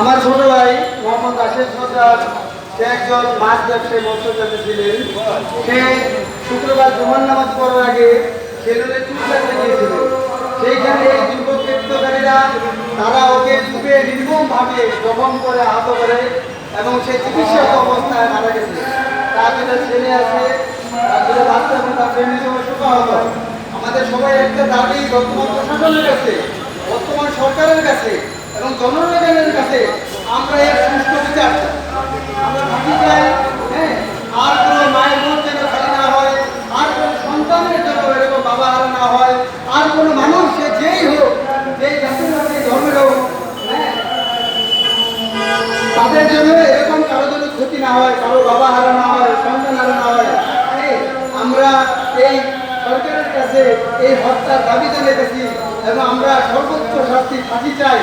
আমার ছোট ভাই মোহাম্মদ রাশেদ সর্দার, সে একজন মাছ ব্যবসায়ী মৎস্যচাষী ছিলেন। সে শুক্রবার জুমার নামাজ পড়ার আগে সেলুনে চুল কাটতে গিয়েছিল। সেইখানে এই দুর্বৃত্তকারীরা তারা ওকে চুপে নির্মমভাবে দমন করে আহত করে এবং সে চিকিৎসক অবস্থায় মারা গেছে। তার দুটো ছেলে আছে, তার দুটো বাচ্চা এবং তার ফ্যামিলি সবাই শোকাহত আমাদের সবাই একটা দাবি, বর্তমান প্রশাসনের কাছে, বর্তমান সরকারের কাছে এবং জনগণের কাছে আমরা এর সুষ্ঠু বিচার। আমরা ভাবি চাই হ্যাঁ আর কোনো মায়ের মন যেন খালি না হয়, আর কোনো সন্তানের জন্য এরকম বাবা হারা না হয়, আর কোনো মানুষ সে যেই হোক যেই জাতির হোক ধর্মের হোক হ্যাঁ তাদের জন্য এরকম কারও জন্য ক্ষতি না হয়, কারও বাবা হারা না হয়, সন্তান হারা না হয় এই আমরা এই সরকারের কাছে এই হত্যার দাবি জানিয়েছি এবং আমরা সর্বোচ্চ শাস্তি ফাঁসি চাই